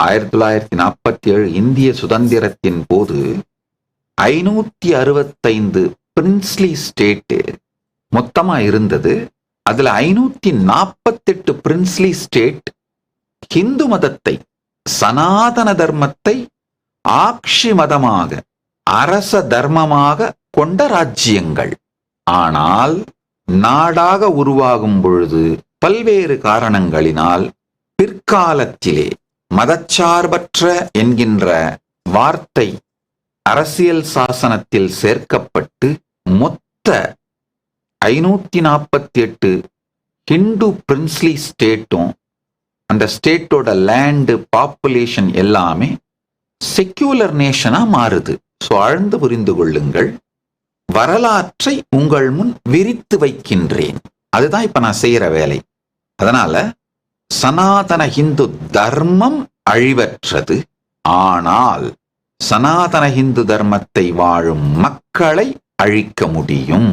ஆயிரத்தி தொள்ளாயிரத்தி நாற்பத்தி ஏழு இந்திய சுதந்திரத்தின் போது ஐநூத்தி அறுபத்தைந்து பிரின்ஸ்லி ஸ்டேட்டு மொத்தமாக இருந்தது. அதில் ஐநூத்தி நாற்பத்தெட்டு பிரின்ஸ்லி ஸ்டேட் ஹிந்து மதத்தை சனாதன தர்மத்தை ஆக்ஷி மதமாக அரச தர்மமாக கொண்ட ராஜ்யங்கள். ஆனால் நாடாக உருவாகும் பொழுது பல்வேறு காரணங்களினால் பிற்காலத்திலே மதச்சார்பற்ற என்கின்ற வார்த்தை அரசியல் சாசனத்தில் சேர்க்கப்பட்டு மொத்த ஐநூத்தி நாற்பத்தி எட்டு ஹிந்து பிரின்ஸ்லி ஸ்டேட்டும் அந்த ஸ்டேட்டோட லேண்டு பாப்புலேஷன் எல்லாமே செக்யூலர் நேஷனா மாறுது. ஸோ ஆழ்ந்து புரிந்து கொள்ளுங்கள். வரலாற்றை உங்கள் முன் விரித்து வைக்கின்றேன். அதுதான் இப்ப நான் செய்யற வேலை. அதனால சனாதன இந்து தர்மம் அழிவற்றது. ஆனால் சனாதன இந்து தர்மத்தை வாழும் மக்களை அழிக்க முடியும்.